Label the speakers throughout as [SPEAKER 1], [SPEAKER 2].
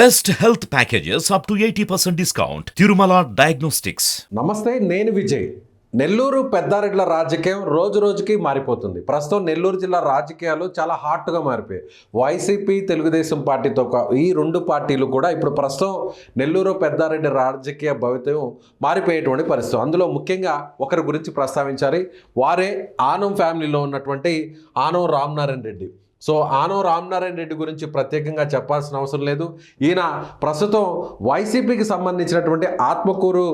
[SPEAKER 1] Best health packages up to eighty percent discount. Tirumala diagnostics
[SPEAKER 2] నమస్తే నేను విజయ్. నెల్లూరు పెద్దారెడ్ల రాజకీయం రోజు రోజుకి మారిపోతుంది. ప్రస్తుతం నెల్లూరు జిల్లా రాజకీయాలు చాలా హాట్గా మారిపోయాయి. వైసీపీ తెలుగుదేశం పార్టీతో ఈ రెండు పార్టీలు కూడా ఇప్పుడు ప్రస్తుతం నెల్లూరు పెద్దారెడ్డి రాజకీయ భవితం మారిపోయేటువంటి పరిస్థితి. అందులో ముఖ్యంగా ఒకరి గురించి ప్రస్తావించాలి. వారే ఆనం ఫ్యామిలీలో ఉన్నటువంటి ఆనం రామనారాయణ రెడ్డి. సో ఆనో రామనారాయణ రెడ్డి గురించి ప్రత్యేకంగా చెప్పాల్సిన అవసరం లేదు. ఈయన ప్రస్తుతం వైసీపీకి సంబంధించినటువంటి ఆత్మకూరు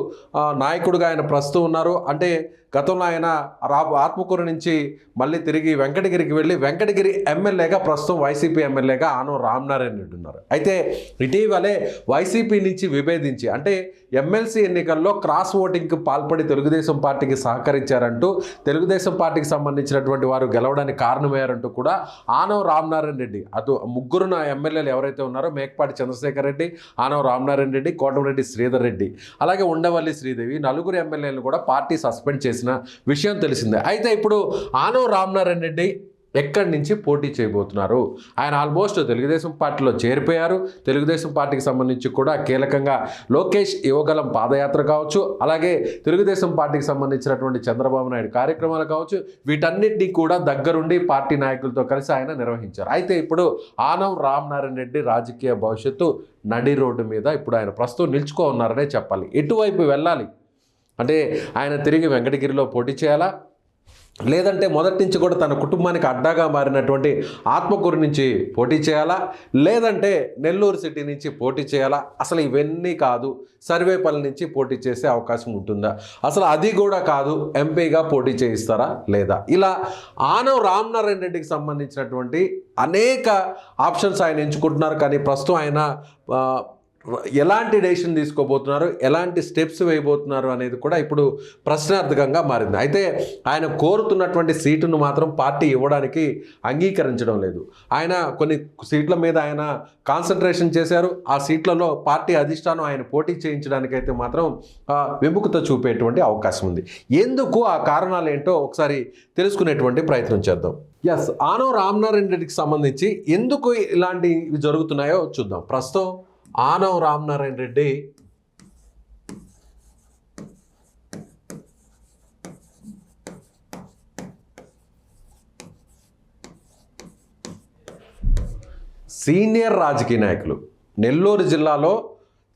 [SPEAKER 2] నాయకుడుగా ఆయన ప్రస్తుతం ఉన్నారు. అంటే గతంలో ఆయన రా ఆత్మకూరు నుంచి మళ్ళీ తిరిగి వెంకటగిరికి వెళ్ళి వెంకటగిరి ఎమ్మెల్యేగా ప్రస్తుతం వైసీపీ ఎమ్మెల్యేగా ఆనవ రామ్నారాయణ రెడ్డి ఉన్నారు. అయితే ఇటీవలే వైసీపీ నుంచి విభేదించి అంటే ఎమ్మెల్సీ ఎన్నికల్లో క్రాస్ ఓటింగ్కి పాల్పడి తెలుగుదేశం పార్టీకి సహకరించారంటూ తెలుగుదేశం పార్టీకి సంబంధించినటువంటి వారు గెలవడానికి కారణమయ్యారంటూ కూడా ఆనవ రామ్నారాయణ రెడ్డి అటు ముగ్గురు నా ఎమ్మెల్యేలు ఎవరైతే ఉన్నారో మేకపాటి చంద్రశేఖర్ రెడ్డి ఆనవ రామనారాయణ రెడ్డి కోటమిరెడ్డి శ్రీధర్ రెడ్డి అలాగే ఉండవల్లి శ్రీదేవి నలుగురు ఎమ్మెల్యేలు కూడా పార్టీ సస్పెండ్ చేసిన విషయం తెలిసిందే. అయితే ఇప్పుడు ఆనవ్ రామ్నారాయణ రెడ్డి ఎక్కడి నుంచి పోటీ చేయబోతున్నారు? ఆయన ఆల్మోస్ట్ తెలుగుదేశం పార్టీలో చేరిపోయారు. తెలుగుదేశం పార్టీకి సంబంధించి కూడా కీలకంగా లోకేష్ యువగలం పాదయాత్ర కావచ్చు అలాగే తెలుగుదేశం పార్టీకి సంబంధించినటువంటి చంద్రబాబు నాయుడు కార్యక్రమాలు కావచ్చు వీటన్నిటినీ కూడా దగ్గరుండి పార్టీ నాయకులతో కలిసి ఆయన నిర్వహించారు. అయితే ఇప్పుడు ఆనం రామనారాయణ రెడ్డి రాజకీయ భవిష్యత్తు నడి రోడ్డు మీద ఇప్పుడు ఆయన ప్రస్తుతం నిల్చుకో ఉన్నారనే చెప్పాలి. ఎటువైపు వెళ్ళాలి? అంటే ఆయన తిరిగి వెంకటగిరిలో పోటీ చేయాలా? లేదంటే మొదటి నుంచి కూడా తన కుటుంబానికి అడ్డాగా మారినటువంటి ఆత్మకూరు నుంచి పోటీ చేయాలా? లేదంటే నెల్లూరు సిటీ నుంచి పోటీ చేయాలా? అసలు ఇవన్నీ కాదు. సర్వేపల్లి నుంచి పోటీ చేసే అవకాశం ఉంటుందా? అసలు అది కూడా కాదు. ఎంపీగా పోటీ చేయిస్తారా? లేదా? ఇలా ఆనవ్ రామనారాయణ రెడ్డికి సంబంధించినటువంటి అనేక ఆప్షన్స్ ఆయన ఎంచుకుంటున్నారు. కానీ ప్రస్తుతం ఆయన ఎలాంటి డెసిషన్ తీసుకోబోతున్నారు? ఎలాంటి స్టెప్స్ వేయబోతున్నారు అనేది కూడా ఇప్పుడు ప్రశ్నార్థకంగా మారింది. అయితే ఆయన కోరుతున్నటువంటి సీటును మాత్రం పార్టీ ఇవ్వడానికి అంగీకరించడం లేదు. ఆయన కొన్ని సీట్ల మీద ఆయన కాన్సన్ట్రేషన్ చేశారు. ఆ సీట్లలో పార్టీ అధిష్టానం ఆయన పోటీ చేయించడానికైతే మాత్రం ఆ, విముఖత చూపేటువంటి అవకాశం ఉంది. ఎందుకు ఆ కారణాలు ఏంటో ఒకసారి తెలుసుకునేటువంటి ప్రయత్నం చేద్దాం. ఎస్ ఆనో రామ్నారాయణ రెడ్డికి సంబంధించి ఎందుకు ఇలాంటివి జరుగుతున్నాయో చూద్దాం. ప్రస్తుతం ఆనవ రామనారాయణ రెడ్డి సీనియర్ రాజకీయ నాయకులు. నెల్లూరు జిల్లాలో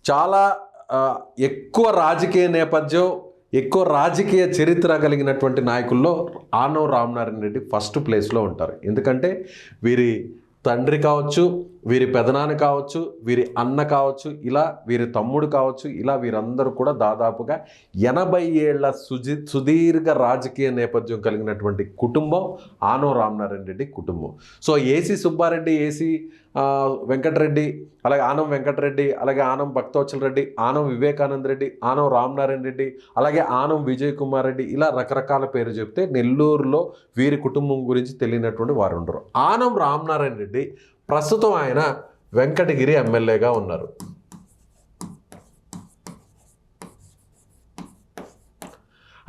[SPEAKER 2] చాలా ఎక్కువ రాజకీయ నేపథ్యం ఎక్కువ రాజకీయ చరిత్ర కలిగినటువంటి నాయకుల్లో ఆనవ రామనారాయణ రెడ్డి ఫస్ట్ ప్లేస్లో ఉంటారు. ఎందుకంటే వీరి తండ్రి కావచ్చు వీరి పెదనాన్న కావచ్చు వీరి అన్న కావచ్చు ఇలా వీరి తమ్ముడు కావచ్చు ఇలా వీరందరూ కూడా దాదాపుగా ఎనభై ఏళ్ళ సుజి సుదీర్ఘ రాజకీయ నేపథ్యం కలిగినటువంటి కుటుంబం ఆనో రామనారాయణ రెడ్డి కుటుంబం. So AC Subbareddy AC Venkatareddy అలాగే ఆనం వెంకటరెడ్డి అలాగే ఆనం భక్తవచ్చల రెడ్డి ఆనం వివేకానంద రెడ్డి ఆనం రామనారాయణ రెడ్డి అలాగే ఆనం విజయ్ కుమార్ రెడ్డి ఇలా రకరకాల పేరు చెప్తే నెల్లూరులో వీరి కుటుంబం గురించి తెలియనటువంటి వారు ఉండరు. ఆనం రామనారాయణ రెడ్డి ప్రస్తుతం ఆయన వెంకటగిరి ఎమ్మెల్యేగా ఉన్నారు.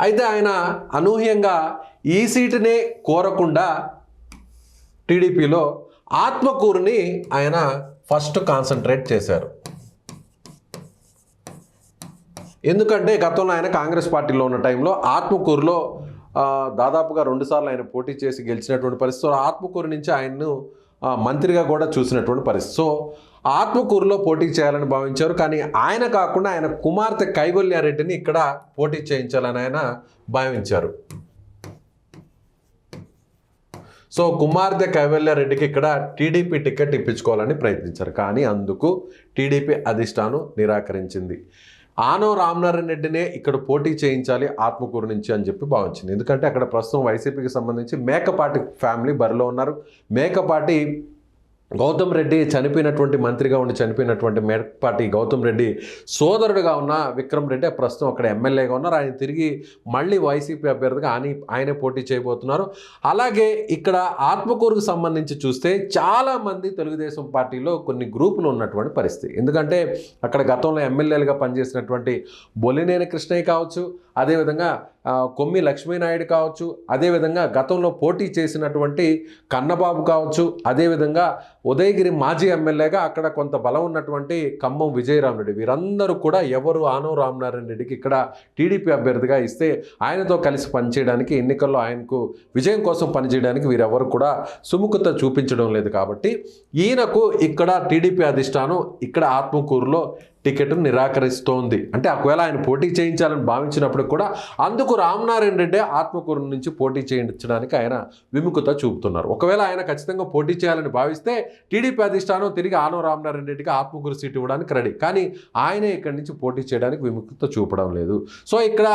[SPEAKER 2] అయితే ఆయన అనూహ్యంగా ఈ సీటునే కోరకుండా టీడీపీలో ఆత్మకూరుని ఆయన ఫస్ట్ కాన్సన్ట్రేట్ చేశారు. ఎందుకంటే గతంలో ఆయన కాంగ్రెస్ పార్టీలో ఉన్న టైంలో ఆత్మకూరులో దాదాపుగా రెండుసార్లు ఆయన పోటీ చేసి గెలిచినటువంటి పరిస్థితుల్లో ఆత్మకూరు నుంచి ఆయన్ను మంత్రిగా కూడా చూసినటువంటి పరిస్థితి. సో ఆత్మకూరులో పోటీ చేయాలని భావించారు. కానీ ఆయన కాకుండా ఆయన కుమార్తె కైవల్యారెడ్డిని ఇక్కడ పోటీ చేయించాలని ఆయన భావించారు. సో కుమార్తె కైవల్యారెడ్డికి ఇక్కడ టీడీపీ టికెట్ ఇప్పించుకోవాలని ప్రయత్నించారు. కానీ అందుకు టీడీపీ అధిష్టానం నిరాకరించింది. ఆనో రామనారాయణ రెడ్డినే ఇక్కడ పోటీ చేయించాలి ఆత్మకూరు నుంచి అని చెప్పి భావించింది. ఎందుకంటే అక్కడ ప్రస్తుతం వైసీపీకి సంబంధించి మేకపాటి ఫ్యామిలీ బరిలో ఉన్నారు. మేకపాటి గౌతమ్ రెడ్డి చనిపోయినటువంటి మంత్రిగా ఉండి చనిపోయినటువంటి మేకపాటి గౌతమ్ రెడ్డి సోదరుడుగా ఉన్న విక్రమ్ రెడ్డి ప్రస్తుతం అక్కడ ఎమ్మెల్యేగా ఉన్నారు. ఆయన తిరిగి మళ్ళీ వైసీపీ అభ్యర్థిగా ఆయన ఆయనే పోటీ చేయబోతున్నారు. అలాగే ఇక్కడ ఆత్మకూరుకు సంబంధించి చూస్తే చాలామంది తెలుగుదేశం పార్టీలో కొన్ని గ్రూపులు ఉన్నటువంటి పరిస్థితి. ఎందుకంటే అక్కడ గతంలో ఎమ్మెల్యేలుగా పనిచేసినటువంటి బొలినేని కృష్ణయ్య కావచ్చు అదేవిధంగా కొమ్మి లక్ష్మీనాయుడు కావచ్చు అదేవిధంగా గతంలో పోటీ చేసినటువంటి కన్నబాబు కావచ్చు అదేవిధంగా ఉదయగిరి మాజీ ఎమ్మెల్యేగా అక్కడ కొంత బలం ఉన్నటువంటి ఖమ్మం విజయరామరెడ్డి. వీరందరూ కూడా ఎవరు ఆనవ రామనారాయణ రెడ్డికి ఇక్కడ టీడీపీ అభ్యర్థిగా ఇస్తే ఆయనతో కలిసి పనిచేయడానికి ఎన్నికల్లో ఆయనకు విజయం కోసం పనిచేయడానికి వీరెవరు కూడా సుముఖత చూపించడం లేదు కాబట్టి ఈయనకు ఇక్కడ టీడీపీ అధిష్టానం ఇక్కడ ఆత్మకూరులో టికెట్ను నిరాకరిస్తోంది. అంటే ఒకవేళ ఆయన పోటీ చేయించాలని భావించినప్పుడు కూడా అందుకు రామనారాయణ రెడ్డి ఆత్మకూరు నుంచి పోటీ చేయించడానికి ఆయన విముఖత చూపుతున్నారు. ఒకవేళ ఆయన ఖచ్చితంగా పోటీ చేయాలని భావిస్తే టీడీపీ అధిష్టానం తిరిగి ఆనవ రామనారాయణ రెడ్డికి ఆత్మకూరు సీట్ ఇవ్వడానికి రెడీ. కానీ ఆయనే ఇక్కడి నుంచి పోటీ చేయడానికి విముఖత చూపడం లేదు. సో ఇక్కడ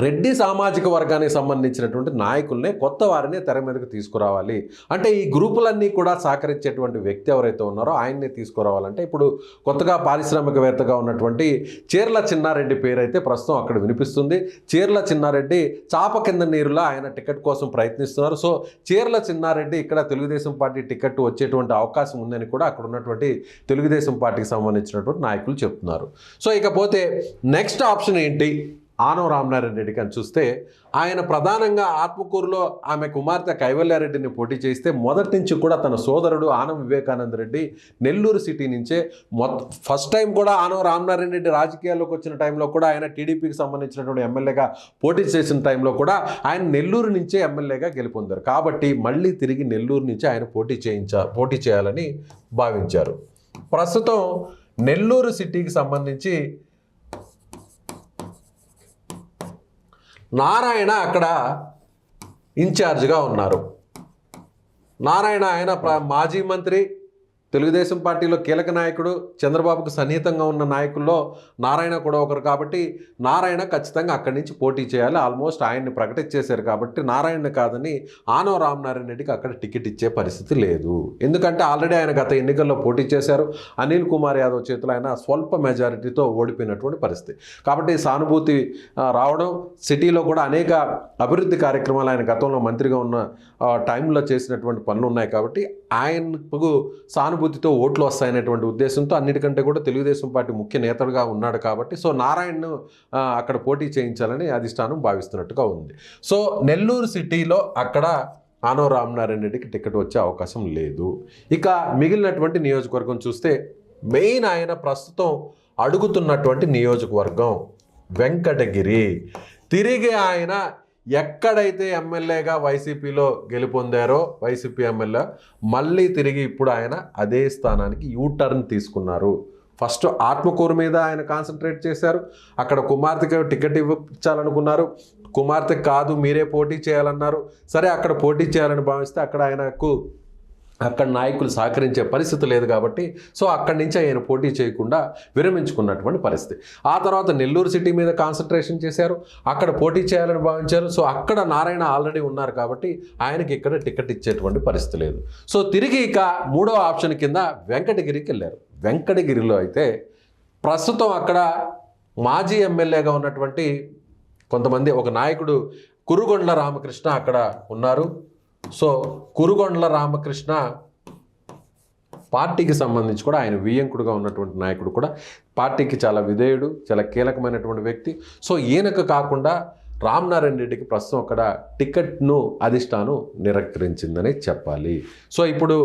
[SPEAKER 2] రెడ్డి సామాజిక వర్గానికి సంబంధించినటువంటి నాయకుల్నే కొత్త వారిని తెర మీదకు తీసుకురావాలి. అంటే ఈ గ్రూపులన్నీ కూడా సహకరించేటువంటి వ్యక్తి ఎవరైతే ఉన్నారో ఆయన్ని తీసుకురావాలంటే ఇప్పుడు కొత్తగా పారిశ్రామికవేత్తగా ఉన్నటువంటి చీర్ల చిన్నారెడ్డి పేరైతే ప్రస్తుతం అక్కడ వినిపిస్తుంది. చీర్ల చిన్నారెడ్డి చాప కింద నీరులా ఆయన టికెట్ కోసం ప్రయత్నిస్తున్నారు. సో చీర్ల చిన్నారెడ్డి ఇక్కడ తెలుగుదేశం పార్టీ టికెట్ వచ్చేటువంటి అవకాశం ఉందని కూడా అక్కడ ఉన్నటువంటి తెలుగుదేశం పార్టీకి సంబంధించినటువంటి నాయకులు చెప్తున్నారు. సో ఇకపోతే నెక్స్ట్ ఆప్షన్ ఏంటి? ఆనవ రామనారాయణ రెడ్డి కానీ చూస్తే ఆయన ప్రధానంగా ఆత్మకూరులో ఆమె కుమార్తె కైవల్యారెడ్డిని పోటీ చేస్తే మొదటి నుంచి కూడా తన సోదరుడు ఆనం వివేకానంద రెడ్డి నెల్లూరు సిటీ నుంచే మొత్తం ఫస్ట్ టైం కూడా ఆనవ రామనారాయణ రెడ్డి రాజకీయాల్లోకి వచ్చిన టైంలో కూడా ఆయన టీడీపీకి సంబంధించినటువంటి ఎమ్మెల్యేగా పోటీ చేసిన టైంలో కూడా ఆయన నెల్లూరు నుంచే ఎమ్మెల్యేగా గెలుపొందారు. కాబట్టి మళ్ళీ తిరిగి నెల్లూరు నుంచి ఆయన పోటీ చేయించా పోటీ చేయాలని భావించారు. ప్రస్తుతం నెల్లూరు సిటీకి సంబంధించి నారాయణ అక్కడ ఇన్ఛార్జ్గా ఉన్నారు. నారాయణ ఆయన మాజీ మంత్రి తెలుగుదేశం పార్టీలో కీలక నాయకుడు చంద్రబాబుకు సన్నిహితంగా ఉన్న నాయకుల్లో నారాయణ కూడా ఒకరు కాబట్టి నారాయణ ఖచ్చితంగా అక్కడి నుంచి పోటీ చేయాలి. ఆల్మోస్ట్ ఆయన్ని ప్రకటించేశారు కాబట్టి నారాయణ కాదని ఆనవ రామనారాయణ రెడ్డికి అక్కడ టికెట్ ఇచ్చే పరిస్థితి లేదు. ఎందుకంటే ఆల్రెడీ ఆయన గత ఎన్నికల్లో పోటీ చేశారు. అనిల్ కుమార్ యాదవ్ చేతిలో ఆయన స్వల్ప మెజారిటీతో ఓడిపోయినటువంటి పరిస్థితి. కాబట్టి సానుభూతి రావడం సిటీలో కూడా అనేక అభివృద్ధి కార్యక్రమాలు ఆయన గతంలో మంత్రిగా ఉన్న టైంలో చేసినటువంటి పనులు ఉన్నాయి కాబట్టి ఆయనకు సానుభూతితో ఓట్లు వస్తాయనేటువంటి ఉద్దేశంతో అన్నిటికంటే కూడా తెలుగుదేశం పార్టీ ముఖ్య నేతలుగా ఉన్నాడు కాబట్టి సో నారాయణను అక్కడ పోటీ చేయించాలని అధిష్టానం భావిస్తున్నట్టుగా ఉంది. సో నెల్లూరు సిటీలో అక్కడ ఆనవ రామనారాయణ రెడ్డికి టికెట్ వచ్చే అవకాశం లేదు. ఇక మిగిలినటువంటి నియోజకవర్గం చూస్తే మెయిన్ ఆయన ప్రస్తుతం అడుగుతున్నటువంటి నియోజకవర్గం వెంకటగిరి. తిరిగి ఆయన ఎక్కడైతే ఎమ్మెల్యేగా వైసీపీలో గెలుపొందారో వైసీపీ ఎమ్మెల్యే మళ్ళీ తిరిగి ఇప్పుడు ఆయన అదే స్థానానికి యూ టర్న్ తీసుకున్నారు. ఫస్ట్ ఆత్మకూరు మీద ఆయన కాన్సన్ట్రేట్ చేశారు. అక్కడ కుమార్తెకి టికెట్ ఇవ్వించాలనుకున్నారు. కుమార్తె కాదు మీరే పోటీ చేయాలన్నారు. సరే అక్కడ పోటీ చేయాలని భావిస్తే అక్కడ ఆయనకు అక్కడ నాయకులు సహకరించే పరిస్థితి లేదు కాబట్టి సో అక్కడి నుంచి ఆయన పోటీ చేయకుండా విరమించుకున్నటువంటి పరిస్థితి. ఆ తర్వాత నెల్లూరు సిటీ మీద కాన్సన్ట్రేషన్ చేశారు అక్కడ పోటీ చేయాలని భావించారు సో అక్కడ నారాయణ ఆల్రెడీ ఉన్నారు కాబట్టి ఆయనకి ఇక్కడ టికెట్ ఇచ్చేటువంటి పరిస్థితి లేదు. సో తిరిగి ఇక మూడో ఆప్షన్ కింద వెంకటగిరికి వెళ్ళారు. వెంకటగిరిలో అయితే ప్రస్తుతం అక్కడ మాజీ ఎమ్మెల్యేగా ఉన్నటువంటి కొంతమంది ఒక నాయకుడు కురుగొండ్ల రామకృష్ణ అక్కడ ఉన్నారు. సో కురుగొండల రామకృష్ణ పార్టీకి సంబంధించి కూడా ఆయన వియంకుడుగా ఉన్నటువంటి నాయకుడు కూడా పార్టీకి చాలా విధేయుడు చాలా కీలకమైనటువంటి వ్యక్తి. సో ఈయనకు కాకుండా రామనారాయణ రెడ్డికి ప్రస్తుతం అక్కడ టికెట్ను అధిష్టానం నిరాకరించిందని చెప్పాలి. సో ఇప్పుడు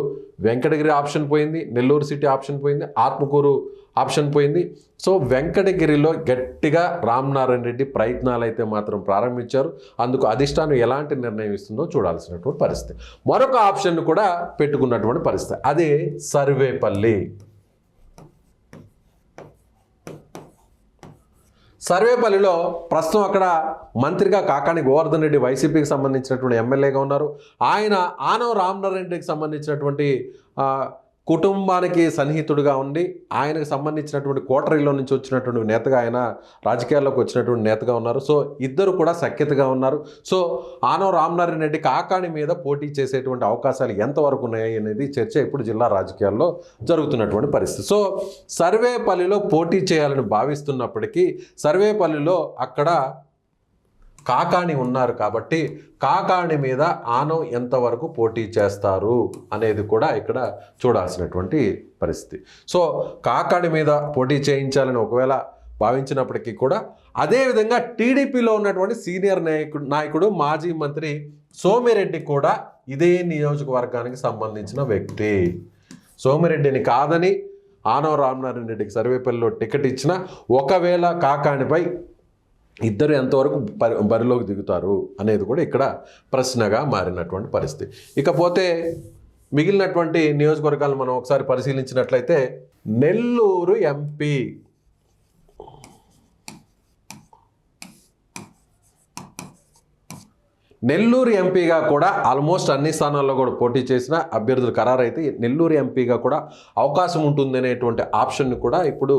[SPEAKER 2] వెంకటగిరి ఆప్షన్ పోయింది నెల్లూరు సిటీ ఆప్షన్ పోయింది ఆత్మకూరు ఆప్షన్ పోయింది. సో వెంకటగిరిలో గట్టిగా రామ్నారాయణ రెడ్డి ప్రయత్నాలు అయితే మాత్రం ప్రారంభించారు. అందుకు అధిష్టానం ఎలాంటి నిర్ణయం ఇస్తుందో చూడాల్సినటువంటి పరిస్థితి. మరొక ఆప్షన్ కూడా పెట్టుకున్నటువంటి పరిస్థితి. అదే సర్వేపల్లి. సర్వేపల్లిలో ప్రస్తుతం అక్కడ మంత్రిగా కాకాని గోవర్ధన్ రెడ్డి వైసీపీకి సంబంధించినటువంటి ఎమ్మెల్యేగా ఉన్నారు. ఆయన ఆనవ రామనారాయణ రెడ్డికి సంబంధించినటువంటి కుటుంబానికి సన్నిహితుడుగా ఉండి ఆయనకు సంబంధించినటువంటి కోటరీలో నుంచి వచ్చినటువంటి నేతగా ఆయన రాజకీయాల్లోకి వచ్చినటువంటి నేతగా ఉన్నారు. సో ఇద్దరు కూడా సఖ్యతగా ఉన్నారు. సో ఆనవ రామనారాయణ రెడ్డి కాకాణి మీద పోటీ చేసేటువంటి అవకాశాలు ఎంతవరకు ఉన్నాయి అనేది చర్చ ఇప్పుడు జిల్లా రాజకీయాల్లో జరుగుతున్నటువంటి పరిస్థితి. సో సర్వేపల్లిలో పోటీ చేయాలని భావిస్తున్నప్పటికీ సర్వేపల్లిలో అక్కడ కాకాణి ఉన్నారు కాబట్టి కాకాణి మీద ఆనం ఎంతవరకు పోటీ చేస్తారు అనేది కూడా ఇక్కడ చూడాల్సినటువంటి పరిస్థితి. సో కాకాణి మీద పోటీ చేయించాలని ఒకవేళ భావించినప్పటికీ కూడా అదేవిధంగా టీడీపీలో ఉన్నటువంటి సీనియర్ నాయకుడు నాయకుడు మాజీ మంత్రి సోమిరెడ్డి కూడా ఇదే నియోజకవర్గానికి సంబంధించిన వ్యక్తి. సోమిరెడ్డిని కాదని ఆనవ రామనారాయణ రెడ్డికి సర్వేపల్లిలో టికెట్ ఇచ్చిన ఒకవేళ కాకాణిపై ఇద్దరు ఎంతవరకు బరిలోకి దిగుతారు అనేది కూడా ఇక్కడ ప్రశ్నగా మారినటువంటి పరిస్థితి. ఇకపోతే మిగిలినటువంటి నియోజకవర్గాలు మనం ఒకసారి పరిశీలించినట్లయితే నెల్లూరు ఎంపీ నెల్లూరు ఎంపీగా కూడా ఆల్మోస్ట్ అన్ని స్థానాల్లో కూడా పోటీ చేసిన అభ్యర్థులు ఖరారైతే నెల్లూరు ఎంపీగా కూడా అవకాశం ఉంటుంది అనేటువంటి ఆప్షన్ని కూడా ఇప్పుడు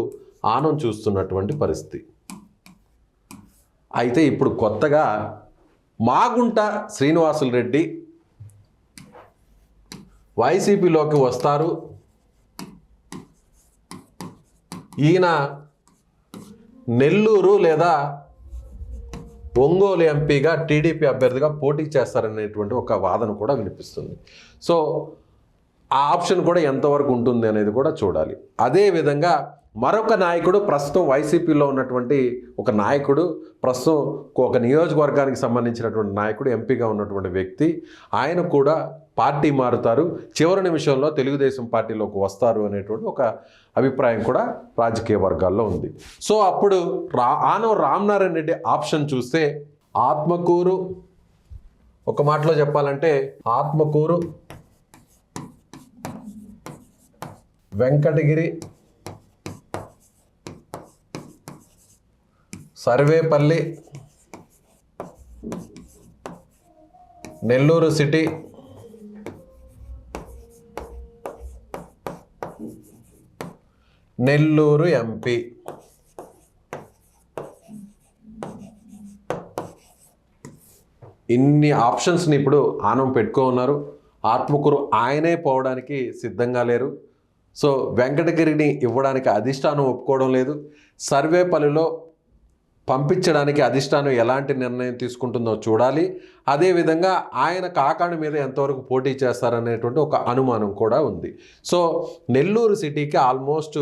[SPEAKER 2] ఆనం చూస్తున్నటువంటి పరిస్థితి. అయితే ఇప్పుడు కొత్తగా మాగుంట శ్రీనివాసులు రెడ్డి వైసీపీలోకి వస్తారు. ఈయన నెల్లూరు లేదా ఒంగోలు ఎంపీగా టీడీపీ అభ్యర్థిగా పోటీ చేస్తారనేటువంటి ఒక వాదన కూడా వినిపిస్తుంది. సో ఆ ఆప్షన్ కూడా ఎంతవరకు ఉంటుంది అనేది కూడా చూడాలి. అదేవిధంగా మరొక నాయకుడు ప్రస్తుతం వైసీపీలో ఉన్నటువంటి ఒక నాయకుడు ప్రస్తుతం ఒక నియోజకవర్గానికి సంబంధించినటువంటి నాయకుడు ఎంపీగా ఉన్నటువంటి వ్యక్తి. ఆయన కూడా పార్టీ మారుతారు. చివరి నిమిషంలో తెలుగుదేశం పార్టీలోకి వస్తారు అనేటువంటి ఒక అభిప్రాయం కూడా రాజకీయ వర్గాల్లో ఉంది. సో అప్పుడు రా ఆనవ రామనారాయణ రెడ్డి ఆప్షన్ చూస్తే ఆత్మకూరు. ఒక మాటలో చెప్పాలంటే ఆత్మకూరు వెంకటగిరి సర్వేపల్లి నెల్లూరు సిటీ నెల్లూరు ఎంపీ. ఇన్ని ఆప్షన్స్ని ఇప్పుడు ఆనం పెట్టుకో ఉన్నారు. ఆత్మకూరు ఆయనే పోవడానికి సిద్ధంగా లేరు. సో వెంకటగిరిని ఇవ్వడానికి అధిష్టానం ఒప్పుకోవడం లేదు. సర్వేపల్లిలో పంపించడానికి అధిష్టానం ఎలాంటి నిర్ణయం తీసుకుంటుందో చూడాలి. అదేవిధంగా ఆయన కాకాణి మీద ఎంతవరకు పోటీ చేస్తారనేటువంటి ఒక అనుమానం కూడా ఉంది. సో నెల్లూరు సిటీకి ఆల్మోస్ట్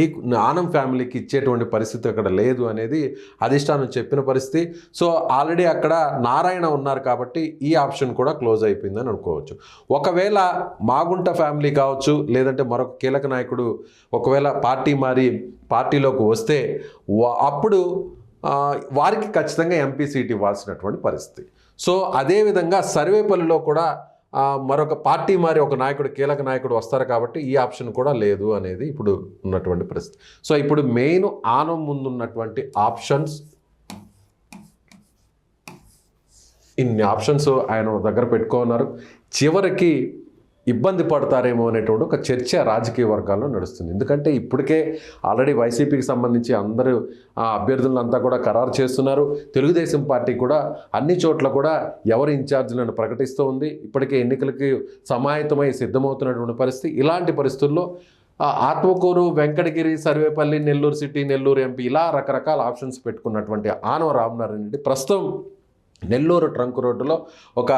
[SPEAKER 2] ఈ ఆనం ఫ్యామిలీకి ఇచ్చేటువంటి పరిస్థితి అక్కడ లేదు అనేది అధిష్టానం చెప్పిన పరిస్థితి. సో ఆల్రెడీ అక్కడ నారాయణ ఉన్నారు కాబట్టి ఈ ఆప్షన్ కూడా క్లోజ్ అయిపోయిందని అనుకోవచ్చు. ఒకవేళ మాగుంట ఫ్యామిలీ కావచ్చు లేదంటే మరొక కీలక నాయకుడు ఒకవేళ పార్టీ మారి పార్టీలోకి వస్తే అప్పుడు వారికి ఖచ్చితంగా ఎంపీ సీట్ ఇవ్వాల్సినటువంటి పరిస్థితి. సో అదేవిధంగా సర్వేపల్లిలో కూడా మరొక పార్టీ మారి ఒక నాయకుడు కీలక నాయకుడు వస్తారు కాబట్టి ఈ ఆప్షన్ కూడా లేదు అనేది ఇప్పుడు ఉన్నటువంటి పరిస్థితి. సో ఇప్పుడు మెయిన్ ఆనం ముందున్నటువంటి ఆప్షన్స్. ఇన్ని ఆప్షన్స్ ఆయన దగ్గర పెట్టుకున్నారు చివరికి ఇబ్బంది పడతారేమో అనేటువంటి ఒక చర్చ రాజకీయ వర్గాల్లో నడుస్తుంది. ఎందుకంటే ఇప్పటికే ఆల్రెడీ వైసీపీకి సంబంధించి అందరూ ఆ అభ్యర్థులంతా కూడా ఖరారు చేస్తున్నారు. తెలుగుదేశం పార్టీ కూడా అన్ని చోట్ల కూడా ఎవరు ఇన్ఛార్జీలను ప్రకటిస్తూ ఉంది. ఇప్పటికే ఎన్నికలకి సమాయత్తమై సిద్ధమవుతున్నటువంటి పరిస్థితి. ఇలాంటి పరిస్థితుల్లో ఆ ఆత్మకూరు వెంకటగిరి సర్వేపల్లి నెల్లూరు సిటీ నెల్లూరు ఎంపీ ఇలా రకరకాల ఆప్షన్స్ పెట్టుకున్నటువంటి ఆనవ రామనారాయణ రెడ్డి ప్రస్తుతం నెల్లూరు ట్రంక్ రోడ్డులో ఒక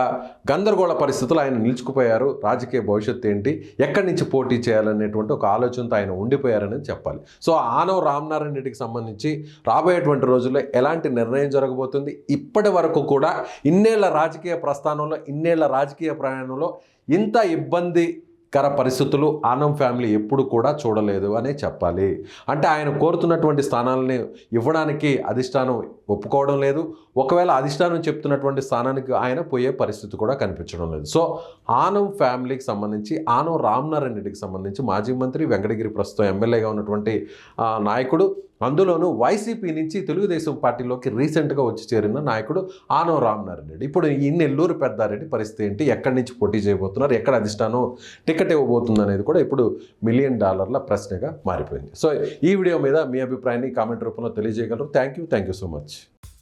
[SPEAKER 2] గందరగోళ పరిస్థితులు ఆయన నిలుచుకుపోయారు. రాజకీయ భవిష్యత్తు ఏంటి? ఎక్కడి నుంచి పోటీ చేయాలనేటువంటి ఒక ఆలోచనతో ఆయన ఉండిపోయారని చెప్పాలి. సో ఆనవ రామనారాయణ రెడ్డికి సంబంధించి రాబోయేటువంటి రోజుల్లో ఎలాంటి నిర్ణయం జరగబోతుంది? ఇప్పటి వరకు కూడా ఇన్నేళ్ళ రాజకీయ ప్రస్థానంలో ఇన్నేళ్ళ రాజకీయ ప్రయాణంలో ఇంత ఇబ్బంది కర పరిస్థితులు ఆనం ఫ్యామిలీ ఎప్పుడు కూడా చూడలేదు అనే చెప్పాలి. అంటే ఆయన కోరుతున్నటువంటి స్థానాలని ఇవ్వడానికి అధిష్టానం ఒప్పుకోవడం లేదు. ఒకవేళ అధిష్టానం చెప్తున్నటువంటి స్థానానికి ఆయన పోయే పరిస్థితి కూడా కనిపించడం లేదు. సో ఆనం ఫ్యామిలీకి సంబంధించి ఆనం రామ్నారాయణ రెడ్డికి సంబంధించి మాజీ మంత్రి వెంకటగిరి ప్రస్తుతం ఎమ్మెల్యేగా ఉన్నటువంటి నాయకుడు. అందులోనూ వైసీపీ నుంచి తెలుగుదేశం పార్టీలోకి రీసెంట్గా వచ్చి చేరిన నాయకుడు ఆనవ రామనారాయణ రెడ్డి ఇప్పుడు ఈ నెల్లూరు పెద్దారెడ్డి పరిస్థితి ఏంటి? ఎక్కడి నుంచి పోటీ చేయబోతున్నారు? ఎక్కడ అధిష్టానం టికెట్ ఇవ్వబోతుంది అనేది కూడా ఇప్పుడు మిలియన్ డాలర్ల ప్రశ్నగా మారిపోయింది. సో ఈ వీడియో మీద మీ అభిప్రాయాన్ని కామెంట్ రూపంలో తెలియజేయగలరు. Thank you thank you so much. much.